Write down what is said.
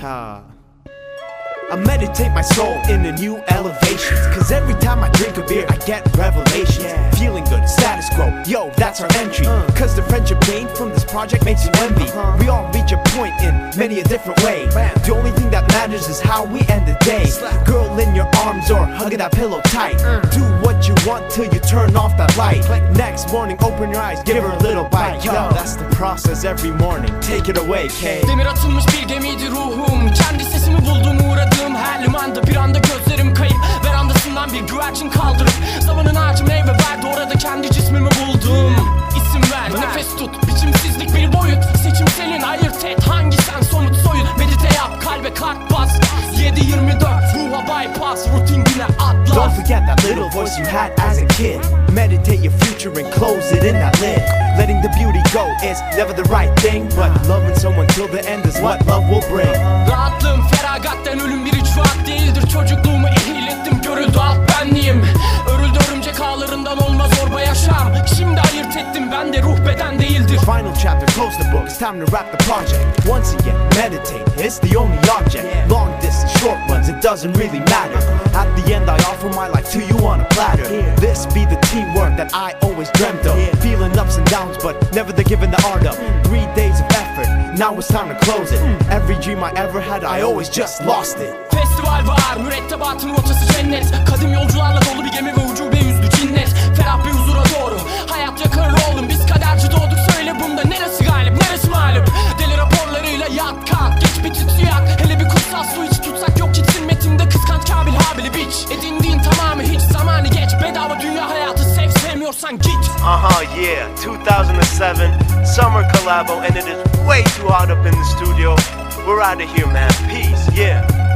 Ha. I meditate my soul in the new elevation. Cause every time I drink a beer, I get revelations. Feeling good, status quo, yo, that's our entry. Uh. Cause the friendship gained from this project makes you envy. Uh-huh. We all reach a point in many a different way. The only thing that matters is how we end the day. Girl in your arms or hugging that pillow tight. Mm. Do what you want till you turn off that light. Next morning, open your eyes, give her a little bite. Yo, that's the process every morning. Take it away, K. Demir atılmış bir gemiydi ruhum Kendi sesimi buldum uğradığım her bypass atlas Don't forget that little voice you had as a kid. Meditate your future and close it in that lid. Letting the beauty go is never the right thing, but loving someone till the end is what love will bring. Rahatlığım feragatten ölüm bir icraat değildir Çocukluğumu yaşam Şimdi ayırt ettim ben de ruh beden değildir Final chapter, close the book, it's time to wrap the project. Once again, meditate, it's the only object. Long distance, short ones, it doesn't really matter. At the end, I offer my life to you on a platter. This be the teamwork that I always dreamt of. Feeling ups and downs, but never the giving the art up. Three days of effort, now it's time to close it. Every dream I ever had, I always just lost it. Festival var mürettebatın rotası habili biç Edindiğin tamamı hiç zamanı geç Bedava dünya hayatı sev sevmiyorsan git Uh-huh, yeah, 2007, summer collabo, and it is way too hot up in the studio. We're out of here, man. Peace, yeah.